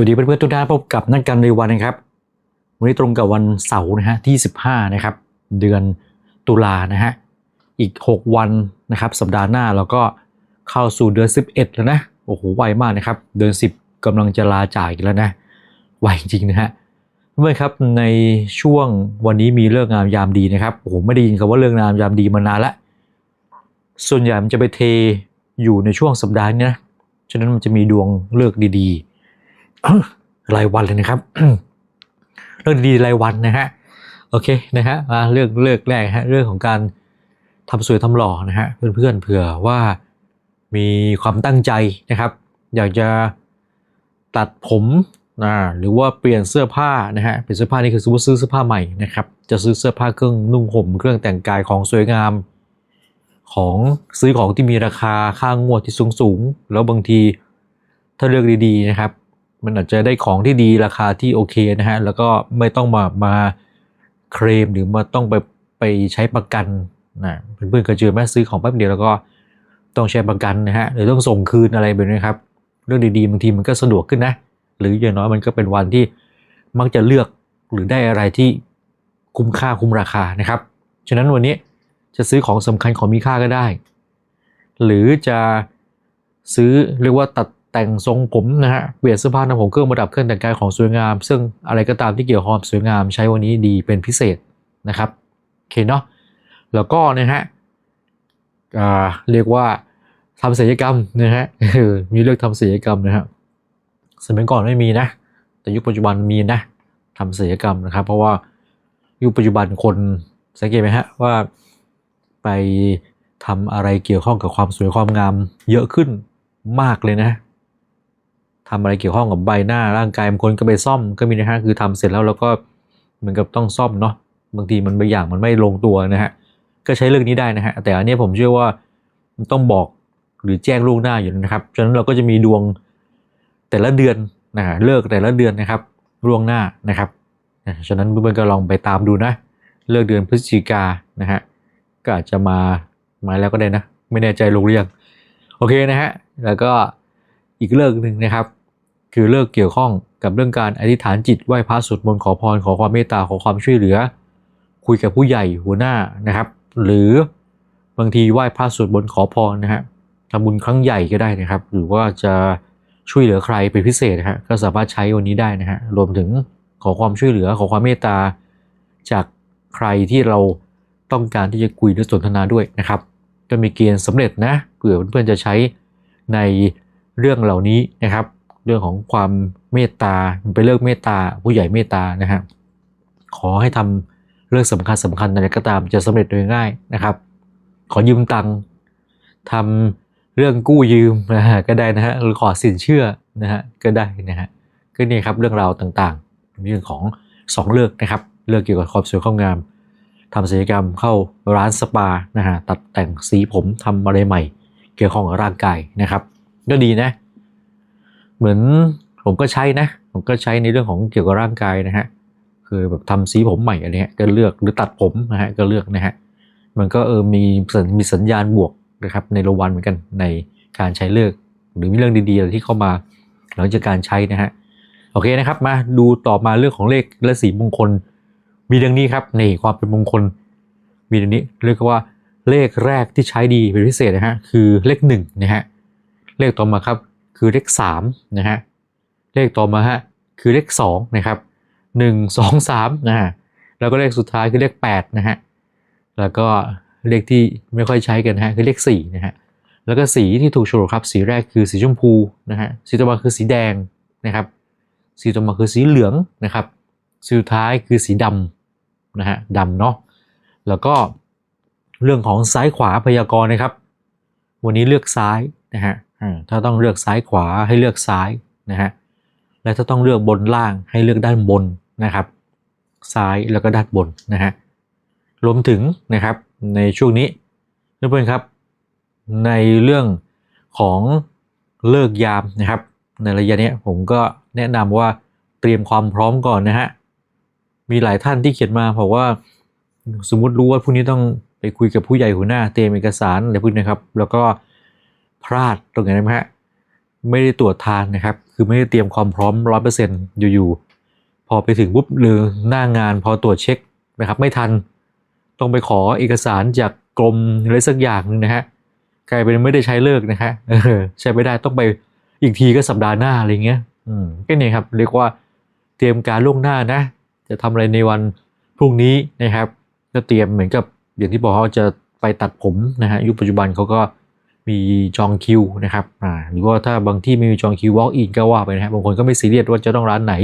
วัสดีเพื่อนๆทุกท่านพบกับนักการในวันนะครับ วันนี้ตรงกับวันเสาร์นะฮะที่ 15 นะครับ เดือนตุลานะฮะอีก 6 วันนะครับ สัปดาห์หน้าเราก็เข้าสู่เดือน 11 แล้วนะโอ้โหไวมากนะครับ เดือน 10กำลังจะลาจ่ายกันแล้วนะไวจริงนะฮะเมื่อนครับในช่วงวันนี้มีเรื่องงามยามดีนะครับโอ้โหไม่ได้ยินคำว่าเรื่องงามยามดีมานานละส่วนใหญ่มันจะไปเทอยู่ในช่วงสัปดาห์นี้นะฉะนั้นมันจะมีดวงเลิกดีๆ รายวันเลยนะครับ เรื่องดีรายวันนะฮะโอเคนะฮะมาเรื่องเลือกแรกฮะเรื่องของการทำสวยทำหล่อนะฮะเพื่อนๆเผื่อว่ามีความตั้งใจนะครับ อยากจะตัดผมนะหรือว่าเปลี่ยนเสื้อผ้านะฮะเปลี่ยนเสื้อผ้านี่คือสมมติซื้อเสื้อผ้าใหม่นะครับ จะซื้อเสื้อผ้าเครื่องนุ่งห่มเครื่องแต่งกายของสวยงาม ของซื้อของที่มีราคาค่างวดที่สูงสูงแล้วบางทีถ้าเลือกดีๆนะครับ มันอาจจะได้ของที่ดีราคาที่โอเคนะฮะ แล้วก็ไม่ต้องมามาเคลมหรือมาต้องไปไปใช้ประกันนะเพื่อนๆเคยเจอไหมซื้อของแป๊บเดียวแล้วก็ต้องใช้ประกันนะฮะหรือต้องส่งคืนอะไรแบบนี้ครับ เรื่องดีๆบางทีมันก็สะดวกขึ้นนะ หรืออย่างน้อยมันก็เป็นวันที่มักจะเลือกหรือได้อะไรที่คุ้มค่าคุ้มราคานะครับ ฉะนั้นวันนี้จะซื้อของสำคัญของมีค่าก็ได้ หรือจะซื้อเรียกว่าตัด แต่งทรงผมนะฮะเปลี่ยนเสื้อผ้าทำผมเครื่องประดับเครื่องแต่งกายของสวยงาม ซึ่งอะไรก็ตามที่เกี่ยวข้องสวยงามใช้วันนี้ดีเป็นพิเศษนะครับโอเคเนาะแล้วก็นะฮะเรียกว่าทำศัลยกรรมนะฮะมีเรื่องทำศัลยกรรมนะฮะสมัยก่อนไม่มีนะ แต่ยุคปัจจุบันมีนะทำศัลยกรรมนะครับ เพราะว่ายุคปัจจุบันคนสังเกตไหมฮะว่าไปทำอะไรเกี่ยวข้องกับความสวยความงามเยอะขึ้นมากเลยนะ ทำอะไรเกี่ยวข้องกับใบหน้าร่างกายบางคนก็ไปซ่อมก็มีนะฮะคือทำเสร็จแล้วเราก็เหมือนกับต้องซ่อมเนาะบางทีมันบางอย่างมันไม่ลงตัวนะฮะก็ใช้เรื่องนี้ได้นะฮะแต่อันนี้ผมเชื่อว่ามันต้องบอกหรือแจ้งล่วงหน้าอยู่นะครับฉะนั้นเราก็จะมีดวงแต่ละเดือนนะฮะเลิกแต่ละเดือนนะครับล่วงหน้านะครับฉะนั้นเพื่อนๆก็ลองไปตามดูนะ เลิกเดือนพฤศจิกานะฮะก็อาจจะมามาแล้วก็ได้นะ ไม่แน่ใจลงหรือยังโอเคนะฮะแล้วก็อีกเลิกหนึ่งนะครับ คือเลิกเกี่ยวข้องกับเรื่องการอธิษฐานจิตไหว้พระสวดมนต์ขอพรขอความเมตตาขอความช่วยเหลือ คุยกับผู้ใหญ่หัวหน้านะครับ หรือบางทีไหว้พระสวดมนต์ขอพรนะฮะทำบุญครั้งใหญ่ก็ได้นะครับ หรือว่าจะช่วยเหลือใครเป็นพิเศษนะฮะก็สามารถใช้วันนี้ได้นะฮะรวมถึงขอความช่วยเหลือขอความเมตตา จากใครที่เราต้องการที่จะคุยหรือสนทนาด้วยนะครับก็มีเกณฑ์สำเร็จนะเผื่อเพื่อนๆจะใช้ในเรื่องเหล่านี้นะครับ เรื่องของความเมตตาไปเลิกเมตตาผู้ใหญ่เมตตานะฮะขอให้ทำเรื่องสำคัญสำคัญอะไรก็ตามจะสำเร็จโดยง่ายนะครับ ขอยืมตังค์ทำเรื่องกู้ยืมนะฮะก็ได้นะฮะหรือขอสินเชื่อนะฮะก็ได้นะฮะก็นี่ครับเรื่องราวต่างๆเรื่องของสองเลือกนะครับเลือกเกี่ยวกับความสวยความงามทำศัลยกรรมเข้าร้านสปานะฮะตัดแต่งสีผมทำอะไรใหม่ เกี่ยวข้องกับร่างกายนะครับ ก็ดีนะ เหมือนผมก็ใช้นะ ผมก็ใช้ในเรื่องของเกี่ยวกับร่างกายนะฮะคือแบบทำสีผมใหม่อะไรเงี้ยก็เลือกหรือตัดผมนะฮะก็เลือกนะฮะมันก็เออมีสัญมีสัญญาณบวกนะครับในระวันเหมือนกันในการใช้เลือก หรือมีเรื่องดีๆอะไรที่เข้ามาหลังจากการใช้นะฮะโอเคนะครับมาดูต่อมาเรื่องของเลขและสีมงคล มีดังนี้ครับในความเป็นมงคล มีดังนี้เรียกว่าเลขแรกที่ใช้ดีเป็นพิเศษนะฮะคือเลขหนึ่งนะฮะเลขต่อมาครับ คือเลขสามนะฮะเลขต่อมาฮะคือเลขสองนะครับหนึ่งสองสามนะฮะแล้วก็เลขสุดท้ายคือเลขแปดนะฮะแล้วก็เลขที่ไม่ค่อยใช้กันฮะคือเลขสี่นะฮะแล้วก็สีที่ถูกโฉลกครับ สีแรกคือสีชมพูนะฮะสีต่อมาคือสีแดงนะครับ สีต่อมาคือสีเหลืองนะครับ สีสุดท้ายคือสีดำนะฮะดำเนาะแล้วก็เรื่องของซ้ายขวาพยากรณ์นะครับ วันนี้เลือกซ้ายนะฮะ ถ้าต้องเลือกซ้ายขวาให้เลือกซ้ายนะฮะและถ้าต้องเลือกบนล่างให้เลือกด้านบนนะครับ ซ้ายแล้วก็ด้านบนนะฮะรวมถึงนะครับในช่วงนี้นเพื่อนครับ ในเรื่องของเลิกยามนะครับ ในระยะนี้ผมก็แนะนำว่าเตรียมความพร้อมก่อนนะฮะมีหลายท่านที่เขียนมาบอกว่าสมมุติรู้ว่าพรุ่งนี้ต้องไปคุยกับผู้ใหญ่หัวหน้าเตรียมเอกสารอะไรพวกนี้นะครับ แล้วก็ พลาดตรงไหนไหมฮะไม่ได้ตรวจทานนะครับ คือไม่ได้เตรียมความพร้อมร้อยเปอร์เซ็นต์อยู่ๆพอไปถึงปุ๊บหรือหน้างานพอตรวจเช็คนะครับ ไม่ทันต้องไปขอเอกสารจากกรมอะไรสักอย่างหนึงนะฮะกลายเป็นไม่ได้ใช้เลิกนะฮะใช้ไม่ได้ต้องไปอีกทีก็สัปดาห์หน้าอะไรเงี้ย อืมก็เนี่ยครับเรียกว่าเตรียมการล่วงหน้านะ จะทำอะไรในวันพรุ่งนี้นะครับ ก็เตรียมเหมือนกับอย่างที่บอกเขาจะไปตัดผมนะฮะยุคปัจจุบันเขาก็ มีจองคิวนะครับอ่าหรือว่าถ้าบางที่ไม่มีจองคิว walk in ก็ว่าไปนะฮะบางคนก็ไม่ซีเรียสว่าจะต้องร้านไหน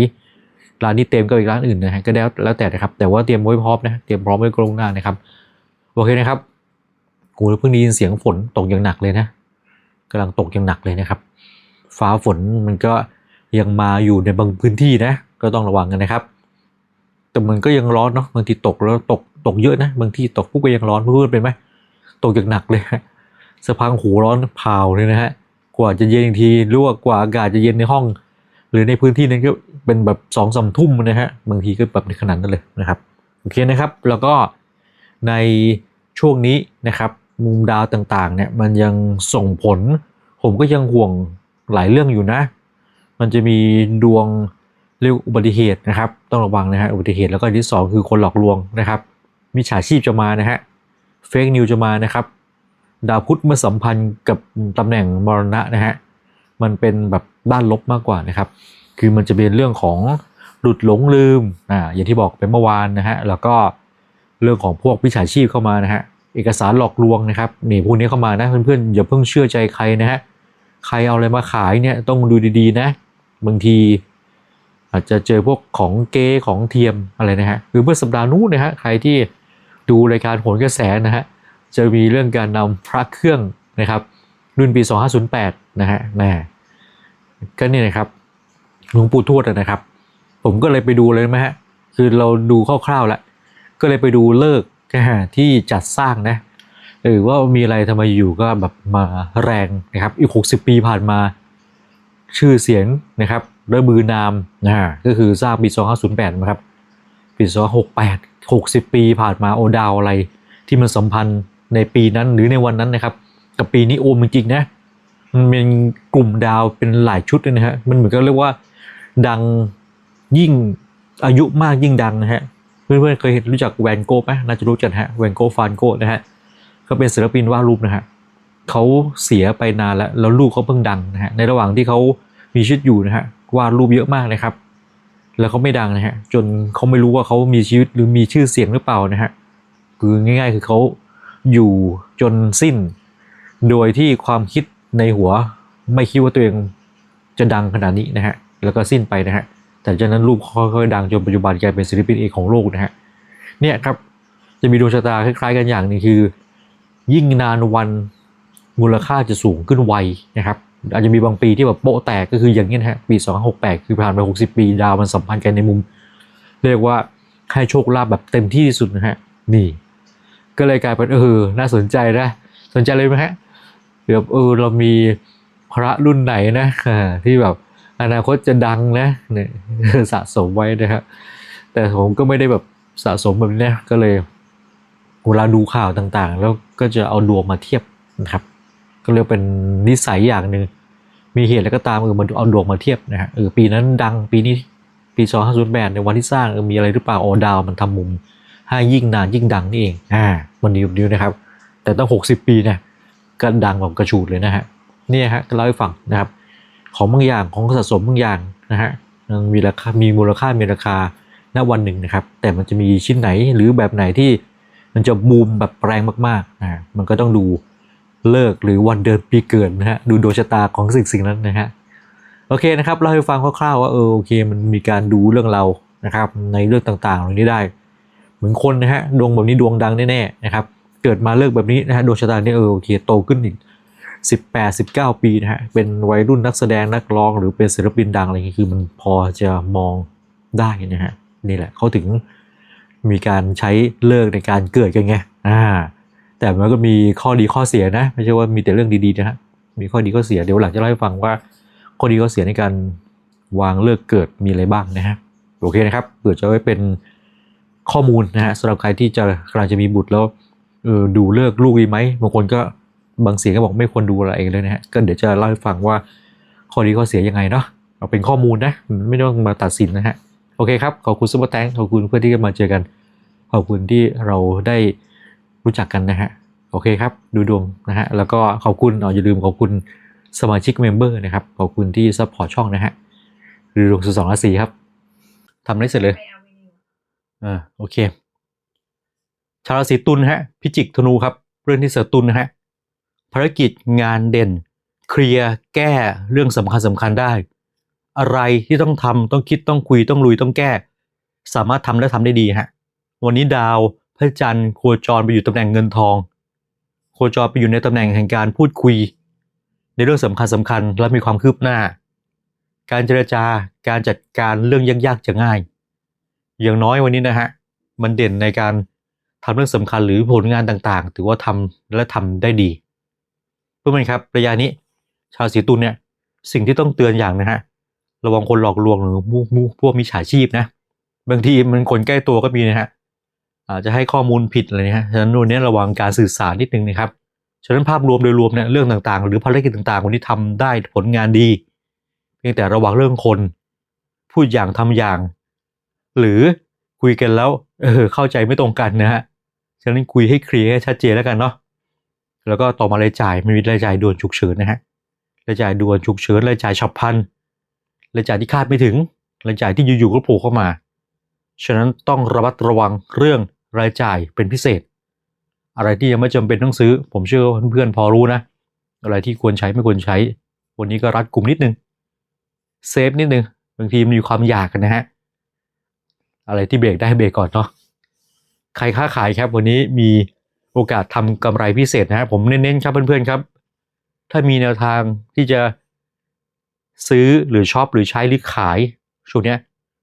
ร้านนี้เต็มก็อีกร้านอื่นนะฮะก็แล้วแล้วแต่นะครับ แต่ว่าเตรียมไว้พร้อมนะเตรียมพร้อมไว้กลงหน้านะครับโอเคนะครับกูเพิ่งได้ยินเสียงฝนตกอย่างหนักเลยนะกำลังตกอย่างหนักเลยนะครับ ฟ้าฝนมันก็ยังมาอยู่ในบางพื้นที่นะ ก็ต้องระวังกันนะครับ แต่มันก็ยังร้อนเนาะบางทีตกแล้วตกตกเยอะนะ บางทีตกปุ๊บก็ยังร้อนเพื่อนเป็นไหมตกอย่างหนักเลยฮะ สะพังหูร้อนเผาเลยนะฮะกว่าจะเย็นอีกทีหรือว่ากว่าอากาศจะเย็นในห้อง หรือในพื้นที่นั้นก็เป็นแบบสองสามทุ่มนะฮะบางทีก็แบบในขนาดนั้นเลยนะครับโอเคนะครับ แล้วก็ในช่วงนี้นะครับ มุมดาวต่างๆเนี่ยมันยังส่งผล ผมก็ยังห่วงหลายเรื่องอยู่นะ มันจะมีดวงเรียกอุบัติเหตุนะครับ ต้องระวังนะฮะอุบัติเหตุแล้วก็ที่สองคือคนหลอกลวงนะครับมิจฉาชีพจะมานะฮะเฟกนิวจะมานะครับ ดาวพุธเมื่อสัมพันธ์กับตำแหน่งมรณะนะฮะมันเป็นแบบด้านลบมากกว่านะครับ คือมันจะเป็นเรื่องของหลุดหลงลืมอ่าอย่างที่บอกไปเมื่อวานนะฮะแล้วก็เรื่องของพวกวิชาชีพเข้ามานะฮะเอกสารหลอกลวงนะครับนี่พวกนี้เข้ามานะเพื่อนๆอย่าเพิ่งเชื่อใจใครนะฮะใครเอาอะไรมาขายเนี่ยต้องดูดีๆนะ บางทีอาจจะเจอพวกของเก๊ของเทียมอะไรนะฮะคือเมื่อสัปดาห์นู้นนะฮะใครที่ดูรายการโหนกระแสนะฮะ จะมีเรื่องการนำพระเครื่องนะครับ รุ่นปี 2508 นะฮะแน่ก็นี่นะครับหลวงปู่ทวดนะครับ ผมก็เลยไปดูเลยไหมฮะคือเราดูคร่าวๆแล้วก็เลยไปดูเลิกที่จัดสร้างนะเออว่ามีอะไรทำไมอยู่ก็แบบมาแรงนะครับ อีก 60 ปีผ่านมาชื่อเสียงนะครับระบือนามนะฮะก็คือสร้างปี 2508 นะครับปี 2568 60 ปีผ่านมาโอดาวอะไรที่มันสัมพันธ์ ในปีนั้นหรือในวันนั้นนะครับ กับปีนี้โอมจริงๆนะมันเป็นกลุ่มดาวเป็นหลายชุดเลยนะฮะมันเหมือนกับเรียกว่าดังยิ่งอายุมากยิ่งดังนะฮะเพื่อนๆเคยเห็นรู้จักแวนโก้ไหมน่าจะรู้จักฮะแวนโก้ฟานโก้นะฮะก็เป็นศิลปินวาดรูปนะฮะเขาเสียไปนานแล้วแล้วลูกเขาเพิ่งดังนะฮะในระหว่างที่เขามีชีวิตอยู่นะฮะวาดรูปเยอะมากนะครับ แล้วเขาไม่ดังนะฮะจนเขาไม่รู้ว่าเขามีชีวิตหรือมีชื่อเสียงหรือเปล่านะฮะคือง่าย ๆ คือเขา อยู่จนสิ้น โดยที่ความคิดในหัวไม่คิดว่าตัวเองจะดังขนาดนี้นะฮะ แล้วก็สิ้นไปนะฮะ แต่จากนั้นรูปค่อยๆดังจนปัจจุบันกลายเป็นศิลปินเอกของโลกนะฮะ เนี่ยครับ จะมีดวงชะตาคล้ายๆกันอย่างนึงคือ ยิ่งนานวันมูลค่าจะสูงขึ้นไวนะครับ อาจจะมีบางปีที่แบบโปะแตกก็คืออย่างนี้นะฮะ ปี 2568 คือผ่านไป 60 ปีดาวมันสัมพันธ์กันในมุม เรียกว่าให้โชคลาภแบบเต็มที่ที่สุดนะฮะ นี่ ก็เลยกลายเป็นเออน่าสนใจนะสนใจเลยไหมฮะเดี๋ยวเออเรามีพระรุ่นไหนนะที่แบบอนาคตจะดังนะเนี่ยสะสมไว้นะฮะแต่ผมก็ไม่ได้แบบสะสมแบบนี้นะก็เลยเวลาดูข่าวต่างๆ แล้วก็จะเอาดวงมาเทียบนะครับ ก็เรียกเป็นนิสัยอย่างหนึ่งมีเหตุแล้วก็ตามเออมันเอาดวงมาเทียบนะฮะเออปีนั้นดังปีนี้ปี 2508ในวันที่สร้างเออมีอะไรหรือเปล่าออดาวมันทำมุม ให้ยิ่งนานยิ่งดังนี่เอง อ่า มันดีแบบนี้นะครับ แต่ต้อง 60 ปีเนี่ยก็ดังแบบกระฉูดเลยนะฮะ เนี่ยฮะก็เล่าให้ฟังนะครับ ของบางอย่างของสะสมบางอย่างนะฮะมันมีราคา มีมูลค่า มีราคา ณ วันหนึ่งนะครับ แต่มันจะมีชิ้นไหนหรือแบบไหนที่มันจะบูมแบบแรงมากๆนะฮะมันก็ต้องดูเลิกษ์หรือวันเดือนปีเกิดนะฮะ ดูดวงชะตาของสิ่งสิ่งนั้นนะฮะ โอเคนะครับเล่าให้ฟังคร่าวๆว่าเออโอเค มันมีการดูเรื่องเรานะครับ ในเรื่องต่างๆเหล่านี้ได้เห มือนคนนะฮะดวงแบบนี้ดวงดังแน่ๆนะครับเกิดมาเลิกแบบนี้นะฮะดวงชะตาเนี่ยเออโอเคโตขึ้นอีก18 19ปีนะฮะเป็นวัยรุ่นนักแสดงนักร้องหรือเป็นศิลปินดังอะไรอย่างเงี้ยคือมันพอจะมองได้นะฮะนี่แหละเขาถึงมีการใช้เลิกในการเกิดกันไงอ่าแต่มันก็มีข้อดีข้อเสียนะไม่ใช่ว่ามีแต่เรื่องดีๆนะฮะมีข้อดีข้อเสียเดี๋ยวหลังจะเล่าให้ฟังว่า ข้อดีข้อเสียในการวางเลิกเกิดมีอะไรบ้างนะฮะโอเคนะครับเผื่อจะไว้เป็น ข้อมูลนะฮะสำหรับใครที่จะกำลังจะมีบุตรแล้วเออดูเลิกลูกดีไหมบางคนก็บางเสียงก็บอกไม่ควรดูอะไรเลยนะฮะก็เดี๋ยวจะเล่าให้ฟังว่าข้อดีข้อเสียยังไงเนาะเอาเป็นข้อมูลนะไม่ต้องมาตัดสินนะฮะโอเคครับ ขอบคุณซุปเปอร์แตงขอบคุณเพื่อนที่มาเจอกัน ขอบคุณที่เราได้รู้จักกันนะฮะโอเคครับ ดูดวงนะฮะแล้วก็ขอบคุณออย่าลืมขอบคุณสมาชิกเมมเบอร์นะครับขอบคุณที่ซัพพอร์ตช่องนะฮะดูดวงสุดสองราศีครับทำได้เสร็จเลย อ่าโอเค ชาวราศีตุลฮะพิจิกธนูครับ เรื่องที่เสือตุลนะฮะภารกิจงานเด่น เคลียร์แก้เรื่องสำคัญสำคัญได้ อะไรที่ต้องทำต้องคิดต้องคุยต้องลุยต้องแก้ สามารถทำและทำได้ดีฮะวันนี้ดาวพระจันทร์โคจรไปอยู่ตำแหน่งเงินทอง โคจรไปอยู่ในตำแหน่งแห่งการพูดคุย ในเรื่องสำคัญสำคัญและมีความคืบหน้า การเจรจาการจัดการเรื่องยากๆจะง่าย อย่างน้อยวันนี้นะฮะ มันเด่นในการทำเรื่องสำคัญหรือผลงานต่างๆ ถือว่าทำและทำได้ดี เพื่อนๆครับระยะนี้ ชาวสีตุลเนี่ยสิ่งที่ต้องเตือนอย่างนะฮะระวังคนหลอกลวงหรือมูมูพวกมิจฉาชีพนะ บางทีมันคนใกล้ตัวก็มีนะฮะอาจจะให้ข้อมูลผิดอะไรนะฮะฉะนั้นวันนี้ระวังการสื่อสารนิดนึงนะครับฉะนั้นภาพรวมโดยรวมเนี่ยเรื่องต่างๆ หรือภารกิจต่างๆ วันนี้ทำได้ผลงานดี เพียงแต่ระวังเรื่องคน พูดอย่างทำอย่าง หรือคุยกันแล้วเออเข้าใจไม่ตรงกันนะฮะฉะนั้นคุยให้เคลียร์ให้ชัดเจนแล้วกันเนาะแล้วก็ต่อมารายจ่ายมันมีรายจ่ายด่วนฉุกเฉินนะฮะรายจ่ายด่วนฉุกเฉินรายจ่ายฉับพลันรายจ่ายที่คาดไม่ถึงรายจ่ายที่อยู่ๆก็โผล่เข้ามา ฉะนั้นต้องระมัดระวังเรื่องรายจ่ายเป็นพิเศษ อะไรที่ยังไม่จำเป็นต้องซื้อ ผมเชื่อว่าเพื่อนๆพอรู้นะ อะไรที่ควรใช้ไม่ควรใช้ วันนี้ก็รัดกลุ่มนิดนึงเซฟนิดนึงบางทีมันมีความอยากกันนะฮะ อะไรที่เบรกได้เบรกก่อนเนาะใครค้าขายครับวันนี้มีโอกาสทำกำไรพิเศษนะผมเน้นๆครับเพื่อนๆครับ ถ้ามีแนวทางที่จะซื้อหรือช็อปหรือใช้หรือขายช่วงนี้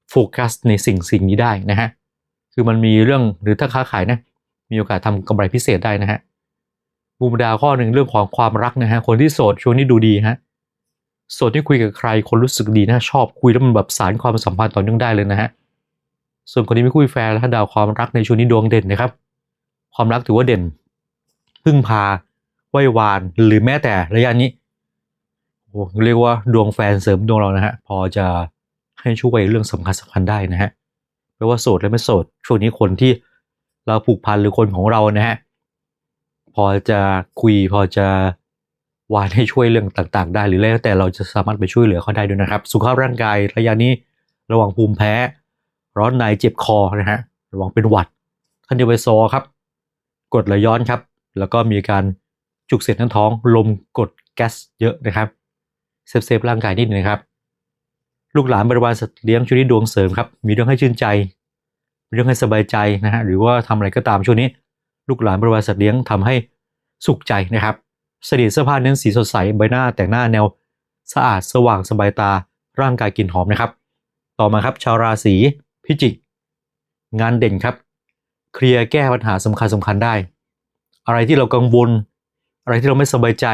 โฟกัสในสิ่งสิ่งนี้ได้นะฮะคือมันมีเรื่องหรือถ้าค้าขายนะมีโอกาสทำกำไรพิเศษได้นะฮะมุมดาวข้อหนึ่งเรื่องของความรักนะฮะคนที่โสดช่วงนี้ดูดีฮะโสดที่คุยกับใครคนรู้สึกดีนะชอบคุยแล้วมันแบบสารความสัมพันธ์ต่อเนื่องได้เลยนะฮะ ส่วนคนที่ไม่คุยแฟนและดาวความรักในช่วงนี้ดวงเด่นนะครับ ความรักถือว่าเด่น พึ่งพาไหววานหรือแม้แต่ระยะนี้โอ้เรียกว่าดวงแฟนเสริมดวงเรานะฮะพอจะให้ช่วยเรื่องสำคัญสำคัญได้นะฮะไม่ว่าโสดและไม่โสด ช่วงนี้คนที่เราผูกพันหรือคนของเรานะฮะพอจะคุยพอจะวานให้ช่วยเรื่องต่างๆ ได้หรือแล้วแต่เราจะสามารถไปช่วยเหลือเขาได้ด้วยนะครับ สุขภาพร่างกายระยะนี้ระวังภูมิแพ้ ร้อนในเจ็บคอนะฮะระวังเป็นหวัดท่านเดวโซครับกดไหลย้อนครับ แล้วก็มีการจุกเสียดทั้งท้อง ลมกดแก๊สเยอะนะครับเซฟเซฟร่างกายนิดนึงนะครับ ลูกหลานบริวารสัตว์เลี้ยงช่วงนี้ดวงเสริมครับ มีเรื่องให้ชื่นใจ มีเรื่องให้สบายใจนะฮะหรือว่าทำอะไรก็ตามช่วงนี้ ลูกหลานบริวารสัตว์เลี้ยงทำให้สุขใจนะครับเสดีเสื้อผ้าเน้นสีสดใสใบหน้าแต่งหน้าแนวสะอาดสว่างสบายตาร่างกายกลิ่นหอมนะครับ ต่อมาครับชาวราศี พิจิก งานเด่นครับ เคลียร์แก้ปัญหาสำคัญสำคัญได้ อะไรที่เรากังวล อะไรที่เราไม่สบายใจ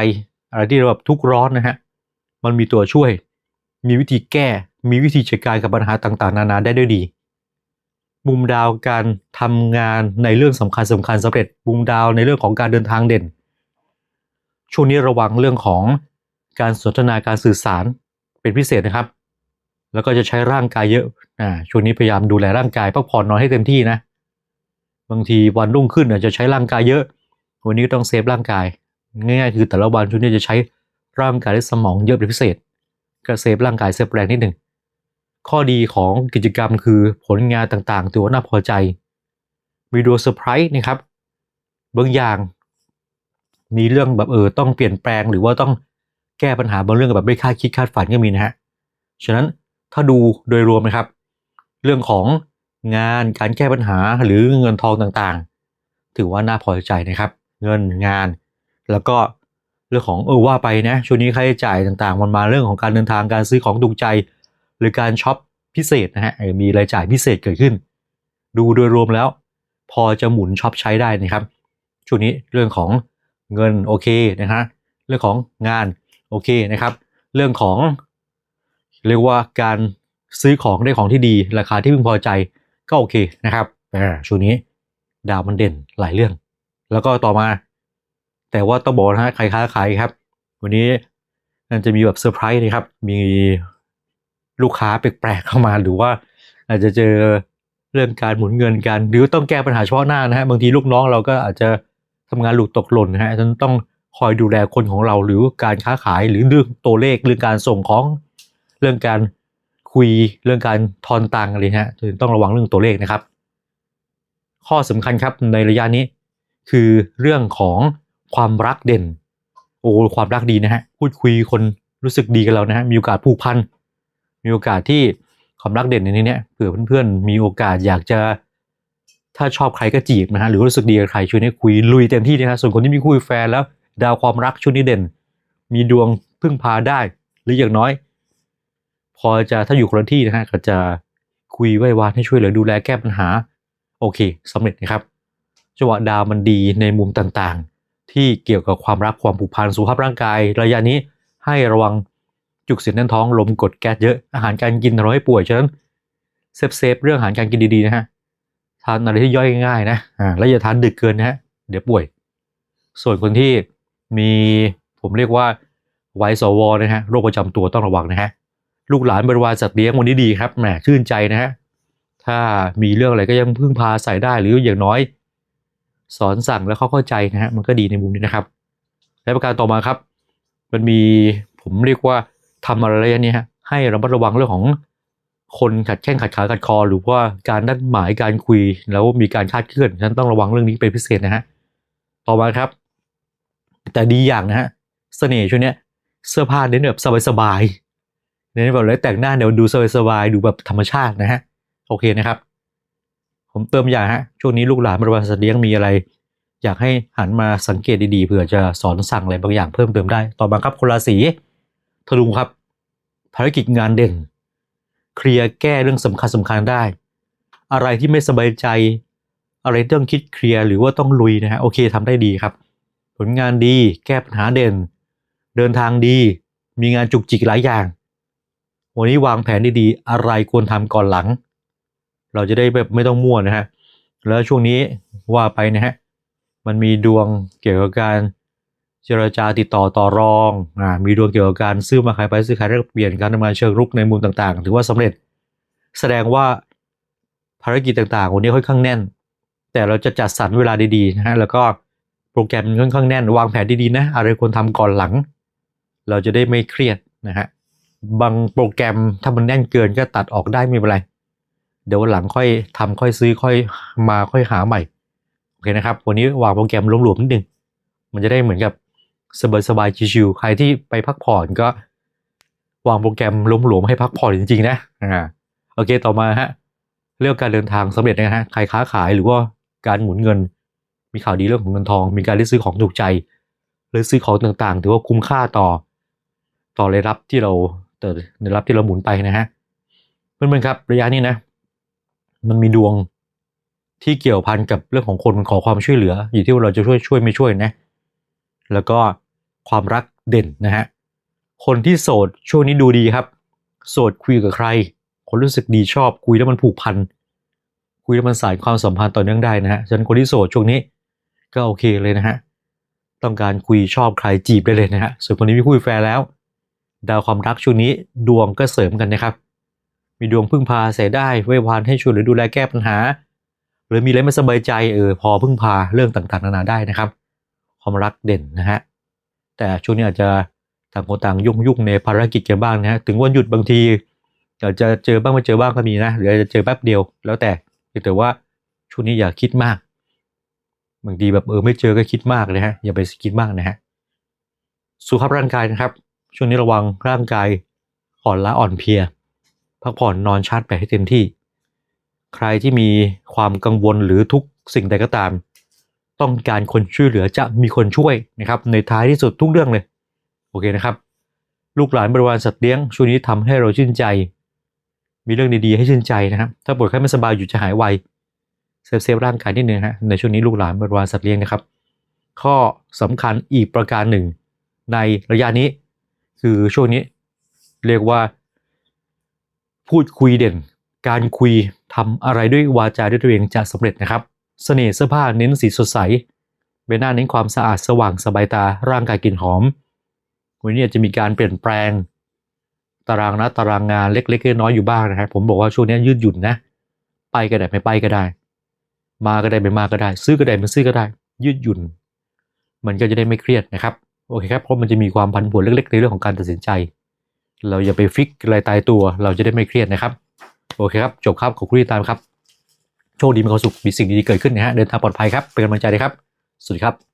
อะไรที่เราแบบทุกข์ร้อนนะฮะมันมีตัวช่วย มีวิธีแก้ มีวิธีจัดการกับปัญหาต่างๆ นานาได้ด้วยดี มุมดาวการทำงานในเรื่องสำคัญสำคัญสำเร็จ มุมดาวในเรื่องของการเดินทางเด่น ช่วงนี้ระวังเรื่องของการสนทนาการสื่อสารเป็นพิเศษนะครับ แล้วก็จะใช้ร่างกายเยอะอ่าช่วงนี้พยายามดูแลร่างกายพักผ่อนนอนให้เต็มที่นะ บางทีวันรุ่งขึ้นอาจจะใช้ร่างกายเยอะ วันนี้ก็ต้องเซฟร่างกาย ง่ายๆคือแต่ละวันช่วงนี้จะใช้ร่างกายและสมองเยอะเป็นพิเศษ ก็เซฟร่างกายเซฟแรงนิดหนึ่งข้อดีของกิจกรรมคือผลงานต่างๆ ตัวน่าพอใจมีดูเซอร์ไพรส์นะครับบางอย่าง มีเรื่องแบบเออต้องเปลี่ยนแปลงหรือว่าต้องแก้ปัญหาบางเรื่องแบบไม่คาดคิดคาดฝันก็มีนะฮะฉะนั้น ถ้าดูโดยรวมนะครับ เรื่องของงานการแก้ปัญหาหรือเงินทองต่างๆ ถือว่าน่าพอใจนะครับ เงินงาน แล้วก็เรื่องของเออว่าไปนะช่วงนี้ค่าใช้จ่ายต่างๆ มันมาเรื่องของการเดินทางการซื้อของถูกใจ หรือการช็อปพิเศษนะฮะมีรายจ่ายพิเศษเกิดขึ้น ดูโดยรวมแล้ว พอจะหมุนช็อปใช้ได้นะครับช่วงนี้เรื่องของเงินโอเคนะฮะเรื่องของงานโอเคนะครับ เรื่องของ เรียกว่าการซื้อของได้ของที่ดี ราคาที่พึงพอใจก็โอเคนะครับอ่าช่วงนี้ดาวมันเด่นหลายเรื่อง แล้วก็ต่อมา แต่ว่าต้องบอกนะฮะใครค้าขายครับ วันนี้มันจะมีแบบเซอร์ไพรส์นะครับ มีลูกค้าแปลกๆเข้ามาหรือว่าอาจจะเจอเรื่องการหมุนเงินกัน หรือต้องแก้ปัญหาเฉพาะหน้านะฮะบางทีลูกน้องเราก็อาจจะทำงานหลุดตกหล่นนะฮะฉะนั้นต้องคอยดูแลคนของเราหรือการค้าขายหรือเรื่องตัวเลขเรื่องการส่งของ เรื่องการคุยเรื่องการทอนตังอะไรฮะจึงต้องระวังเรื่องตัวเลขนะครับ ข้อสำคัญครับในระยะนี้ คือเรื่องของความรักเด่น โอ้ความรักดีนะฮะพูดคุยคนรู้สึกดีกับเรานะฮะมีโอกาสผูกพันมีโอกาสที่ความรักเด่นในนี้เนี่ยเผื่อเพื่อนๆมีโอกาสอยากจะถ้าชอบใครก็จีบนะฮะหรือรู้สึกดีกับใครช่วยให้คุยลุยเต็มที่นะฮะส่วนคนที่มีคู่แฟนแล้ว ดาวความรักช่วงนี้เด่น มีดวงพึ่งพาได้ หรืออย่างน้อย พอจะถ้าอยู่คนละที่นะฮะก็จะคุยไหว้วานให้ช่วยเหลือดูแลแก้ปัญหา โอเคสำเร็จนะครับจังหวะดาวมันดีในมุมต่างๆ ที่เกี่ยวกับความรักความผูกพันสุขภาพร่างกาย ระยะนี้ให้ระวังจุกเสียดแน่นท้องลมกดแก๊สเยอะอาหารการกินเราให้ป่วยฉะนั้นเซฟเซฟเรื่องอาหารการกินดีๆนะฮะทานอะไรที่ย่อยง่ายๆนะอ่าแล้วอย่าทานดึกเกินนะฮะเดี๋ยวป่วย ส่วนคนที่มีผมเรียกว่าไวสวนะฮะโรคประจำตัวต้องระวังนะฮะ ลูกหลานบริวารสัตว์เลี้ยงวันนี้ดีครับแหมชื่นใจนะฮะถ้ามีเรื่องอะไรก็ยังพึ่งพาใส่ได้หรืออย่างน้อย สอนสั่งแล้วเขาเข้าใจนะฮะมันก็ดีในมุมนี้นะครับ และประการต่อมาครับ มันมีผมเรียกว่าทำอะไรระยะนี้ฮะให้ระมัดระวังเรื่องของคนขัดแข้งขัดขาขัดคอ หรือว่าการนัดหมายการคุย แล้วมีการคาดเคลื่อนฉะนั้นต้องระวังเรื่องนี้เป็นพิเศษนะฮะต่อมาครับ แต่ดีอย่างนะฮะเสน่ห์ช่วงนี้เสื้อผ้าเน้นแบบสบายๆ เน้นแบบเลยแต่งหน้าแนวดูสบายๆดูแบบธรรมชาตินะฮะ โอเคนะครับ ผมเติมอย่างฮะ ช่วงนี้ลูกหลานบริวารสัตว์เลี้ยงมีอะไร อยากให้หันมาสังเกตดีๆเผื่อจะสอนสั่งอะไรบางอย่างเพิ่มเติมได้ ต่อมาครับคนราศีธนูครับ ภารกิจงานเด่น เคลียร์แก้เรื่องสำคัญสำคัญได้ อะไรที่ไม่สบายใจ อะไรต้องคิดเคลียร์หรือว่าต้องลุยนะฮะโอเคทำได้ดีครับ ผลงานดีแก้ปัญหาเด่น เดินทางดี มีงานจุกจิกหลายอย่าง วันนี้วางแผนดีๆ อะไรควรทำก่อนหลัง เราจะได้แบบไม่ต้องมั่วนะฮะ แล้วช่วงนี้ว่าไปนะฮะ มันมีดวงเกี่ยวกับการเจรจาติดต่อต่อรอง อ่า มีดวงเกี่ยวกับการซื้อมาขายไปซื้อขายแลกเปลี่ยนการทำงานเชิงรุกในมุมต่างๆ ถือว่าสำเร็จ แสดงว่าภารกิจต่างๆ วันนี้ค่อนข้างแน่น แต่เราจะจัดสรรเวลาดีๆนะฮะ แล้วก็โปรแกรมค่อนข้างแน่น วางแผนดีๆนะ อะไรควรทำก่อนหลัง เราจะได้ไม่เครียดนะฮะ บางโปรแกรมถ้ามันแน่นเกินก็ตัดออกได้ไม่เป็นไร เดี๋ยวหลังค่อยทำค่อยซื้อค่อยมาค่อยหาใหม่ โอเคนะครับ วันนี้วางโปรแกรมรวมๆนิดนึง มันจะได้เหมือนกับสบายๆชิวๆใครที่ไปพักผ่อนก็วางโปรแกรมรวมๆให้พักผ่อนจริงๆนะอ่าโอเคต่อมาฮะเรื่องการเดินทางสำเร็จนะฮะใครค้าขายหรือว่าการหมุนเงิน มีข่าวดีเรื่องของเงินทอง มีการได้ซื้อของถูกใจหรือซื้อของต่างๆ ถือว่าคุ้มค่าต่อ ต่อรายรับที่เรา เติรายรับที่เราหมุนไปนะฮะเพื่อนๆครับ ระยะนี้นะ มันมีดวงที่เกี่ยวพันกับเรื่องของคนขอความช่วยเหลือ อยู่ที่ว่าเราจะช่วยช่วยไม่ช่วยนะ แล้วก็ความรักเด่นนะฮะคนที่โสดช่วงนี้ดูดีครับ โสดคุยกับใคร คนรู้สึกดีชอบคุยแล้วมันผูกพันคุยแล้วมันสานความสัมพันธ์ต่อเนื่องได้นะฮะฉะนั้นคนที่โสดช่วงนี้ก็โอเคเลยนะฮะต้องการคุยชอบใครจีบได้เลยนะฮะส่วนคนนี้มีคู่แฟนแล้ว ดาวความรักช่วงนี้ดวงก็เสริมกันนะครับ มีดวงพึ่งพาใส่ได้ไว้วานให้ช่วยหรือดูแลแก้ปัญหา หรือมีอะไรไม่สบายใจเออพอพึ่งพาเรื่องต่างๆ นานาได้นะครับ ความรักเด่นนะฮะแต่ช่วงนี้อาจจะต่างคนต่างยุ่งยุ่งในภารกิจกันบ้างนะฮะถึงวันหยุดบางทีอาจจะเจอบ้างไม่เจอบ้างก็มีนะหรืออาจจะเจอแป๊บเดียวแล้วแต่แต่ว่าช่วงนี้อย่าคิดมากบางทีแบบเออไม่เจอก็คิดมากเลยฮะอย่าไปคิดมากนะฮะสุขภาพร่างกายนะครับ ช่วงนี้ระวังร่างกายอ่อนล้าอ่อนเพลีย พักผ่อนนอนชาร์จแบตให้เต็มที่ ใครที่มีความกังวลหรือทุกสิ่งใดก็ตาม ต้องการคนช่วยเหลือจะมีคนช่วยนะครับ ในท้ายที่สุดทุกเรื่องเลยโอเคนะครับ ลูกหลานบริวารสัตว์เลี้ยงช่วงนี้ทำให้เราชื่นใจ มีเรื่องดีๆให้ชื่นใจนะครับ ถ้าปวดไข้ไม่สบายอยู่จะหายไวเซฟเซฟร่างกายนิดนึงฮะในช่วงนี้ลูกหลานบริวารสัตว์เลี้ยงนะครับ ข้อสำคัญอีกประการหนึ่ง ในระยะนี้ คือช่วงนี้ เรียกว่า พูดคุยเด่น การคุยทำอะไรด้วยวาจาด้วยตัวเองจะสำเร็จนะครับเสน่ห์เสื้อผ้าเน้นสีสดใสใบหน้าเน้นความสะอาดสว่างสบายตาร่างกายกลิ่นหอม วันนี้อาจจะมีการเปลี่ยนแปลง ตารางนะตารางงานเล็กๆน้อยๆอยู่บ้างนะครับผมบอกว่าช่วงนี้ยืดหยุ่นนะ ไปก็ได้ไม่ไปก็ได้ มาก็ได้ไม่มาก็ได้ ซื้อก็ได้ไม่ซื้อก็ได้ ยืดหยุ่น มันก็จะได้ไม่เครียดนะครับ โอเคครับเพราะมันจะมีความพันผวนเล็กๆในเรื่องของการตัดสินใจ เราอย่าไปฟิกอะไรตายตัว เราจะได้ไม่เครียดนะครับ โอเคครับ จบครับขอบคุณที่ตามครับ โชคดีมีความสุขมีสิ่งดีๆเกิดขึ้นนะฮะเดินทางปลอดภัยครับเป็นกำลังใจเลยครับ สวัสดีครับ